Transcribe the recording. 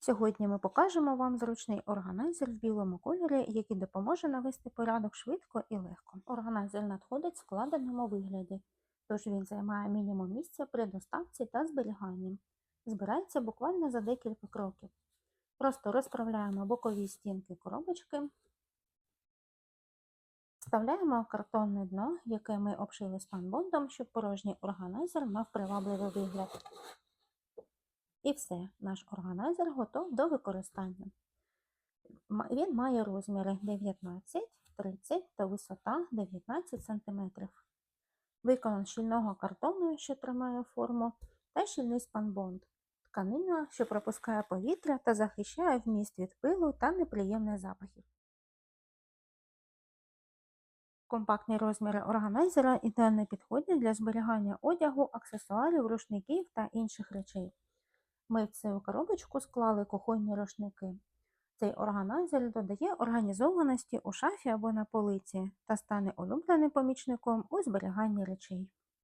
Сьогодні ми покажемо вам зручний органайзер в білому кольорі, який допоможе навести порядок швидко і легко. Органайзер надходить в складеному вигляді, тож він займає мінімум місця при доставці та зберіганні. Збирається буквально за декілька кроків. Просто розправляємо бокові стінки коробочки, вставляємо картонне дно, яке ми обшили спанбондом, щоб порожній органайзер мав привабливий вигляд. І все, наш органайзер готов до використання. Він має розміри 19, 30 та висота 19 см. Виконан щільного картону, що тримає форму, та щільний спанбонд. Тканина, що пропускає повітря та захищає вміст від пилу та неприємних запахів. Компактні розміри органайзера ідеально підходять для зберігання одягу, аксесуарів, рушників та інших речей. Ми в цю коробочку склали кухонні рушники. Цей органайзер додає організованості у шафі або на полиці та стане улюбленим помічником у зберіганні речей.